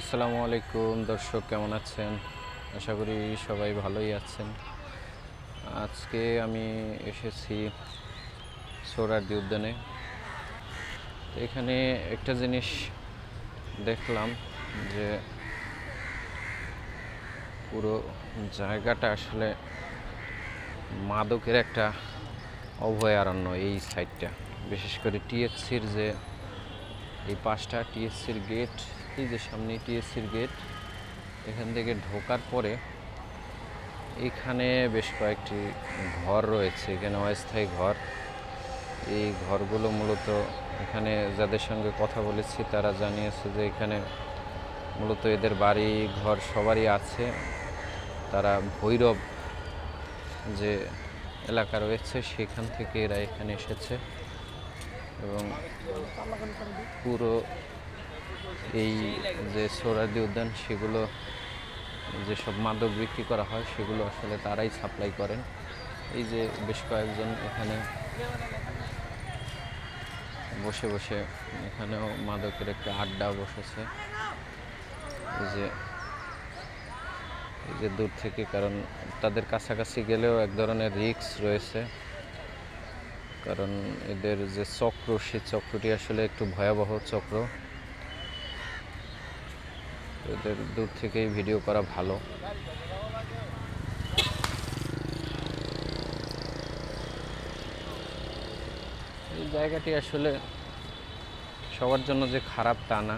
আসসালামু আলাইকুম, দর্শক কেমন আছেন? আশা করি সবাই ভালোই আছেন। আজকে আমি এসেছি সোরারদি উদ্যানে। এখানে একটা জিনিস দেখলাম যে পুরো জায়গাটা আসলে মাদকের একটা অভয়ারণ্য এই সাইডটা বিশেষ করে টিএসসির যে এই পাঁচটা টিএসসির গেট এই যে সামনে টিএসসির গেট এখান থেকে ঢোকার পরে এখানে বেশ কয়েকটি ঘর রয়েছে, এখানে অস্থায়ী ঘর। এই ঘরগুলো মূলত এখানে যাদের সঙ্গে কথা বলেছি তারা জানিয়েছে যে এখানে মূলত এদের বাড়ি, ঘর সবারই আছে। তারা ভৈরব যে এলাকা রয়েছে সেখান থেকে এরা এখানে এসেছে এবং পুরো এই যে সোরাদি উদ্যান, সেগুলো যেসব মাদক বিক্রি করা হয়, সেগুলো আসলে তারাই সাপ্লাই করেন। এই যে বেশ কয়েকজন এখানে বসে বসে এখানেও মাদকের একটা আড্ডা বসেছে। এই যে এই যে দূর থেকে, কারণ তাদের কাছাকাছি গেলেও এক ধরনের রিস্ক রয়েছে। কারণ এদের যে চক্র, সে চক্রটি আসলে একটু ভয়াবহ চক্র। এদের দূর থেকেই ভিডিও করা ভালো। এই জায়গাটি আসলে সবার জন্য যে খারাপ তা না।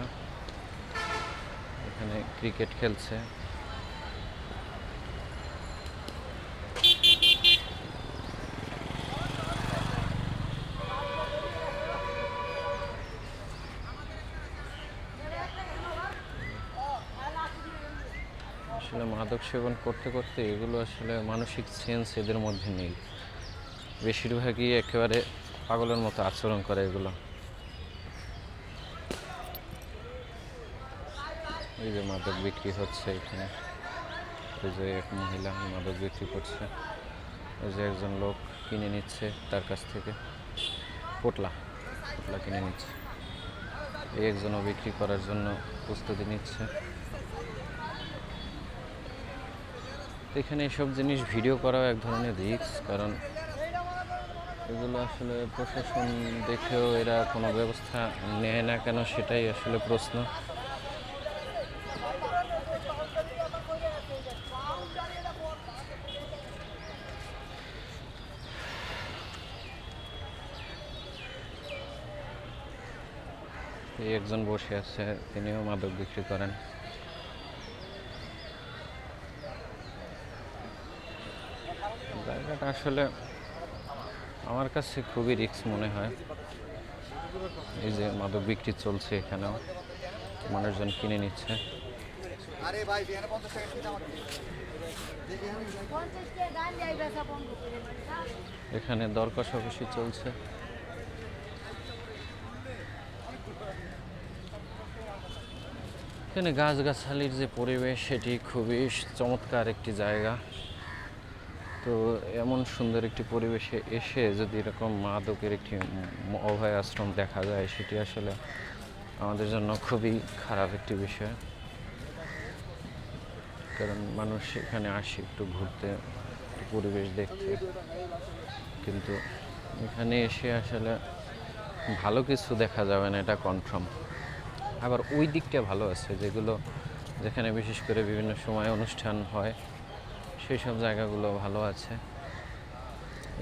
এখানে ক্রিকেট খেলছে। আসলে মাদক সেবন করতে করতে এগুলো আসলে মানসিক সেন্স এদের মধ্যে নেই। বেশিরভাগই একেবারে পাগলের মতো আচরণ করে এগুলো। এই যে মাদক বিক্রি হচ্ছে এখানে। এই যে এক মহিলা মাদক বিক্রি করছে। এই যে একজন লোক কিনে নিচ্ছে তার কাছ থেকে। পোটলা পোটলা কিনে নিচ্ছে। এই একজনও বিক্রি করার জন্য প্রস্তুতি নিচ্ছে। এখানে এসব জিনিস ভিডিও করাও এক ধরনের রিস্ক, কারণ এগুলো আসলে প্রশাসন দেখেও এরা কোনো ব্যবস্থা নেয় না কেন সেটাই আসলে প্রশ্ন। একজন বসে আছে, তিনিও মাদক বিক্রি করেন। জায়গাটা আসলে আমার কাছে খুবই রিস্ক মনে হয়। এই যে মাদক বিক্রি চলছে এখানেও মানুষজন কিনে নিচ্ছে। আরে ভাই মানে এখানে দর কষাকষি চলছে। এখানে গাছগাছালির যে পরিবেশ সেটি খুবই চমৎকার একটি জায়গা। তো এমন সুন্দর একটি পরিবেশে এসে যদি এরকম মাদকের একটি অভয় আশ্রম দেখা যায়, সেটি আসলে আমাদের জন্য খুবই খারাপ একটি বিষয়। কারণ মানুষ এখানে আসে একটু ঘুরতে, একটু পরিবেশ দেখতে। কিন্তু এখানে এসে আসলে ভালো কিছু দেখা যাবে না, এটা কনফার্ম আবার ওই দিকটা ভালো আছে, যেগুলো যেখানে বিশেষ করে বিভিন্ন সময় অনুষ্ঠান হয় সেই সব জায়গাগুলো ভালো আছে।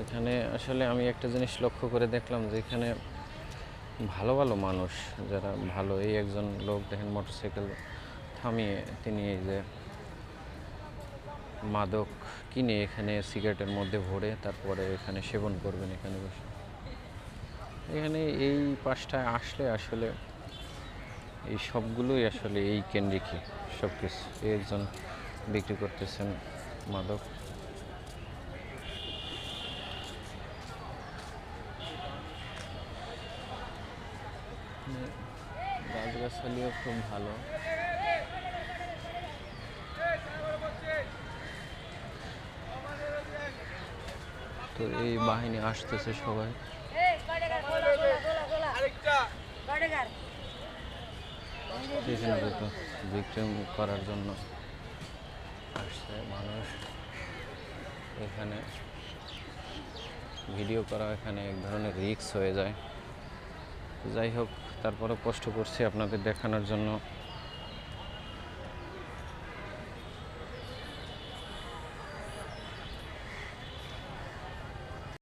এখানে আসলে আমি একটা জিনিস লক্ষ্য করে দেখলাম যে এখানে ভালো ভালো মানুষ যারা ভালো, এই একজন লোক দেখেন মোটরসাইকেল থামিয়ে তিনি এই যে মাদক কিনে এখানে সিগারেটের মধ্যে ভরে তারপরে এখানে সেবন করবেন এখানে বসে। এখানে এই পাশটায় আসলে আসলে এই সবগুলোই আসলে এই কেন্দ্রিকই সব কিছু একজন বিক্রি করতেছেন মাদক গাছগাছালিও খুব ভালো। তো এই বাহিনী আসতেছে সবাই। এই কয়টাকার গোলা আসছে মানুষ এখানে ভিডিও করা, এখানে এক ধরনের রিক্স হয়ে যায়। যাই হোক তারপরে কষ্ট করছি আপনাদের দেখানোর জন্য।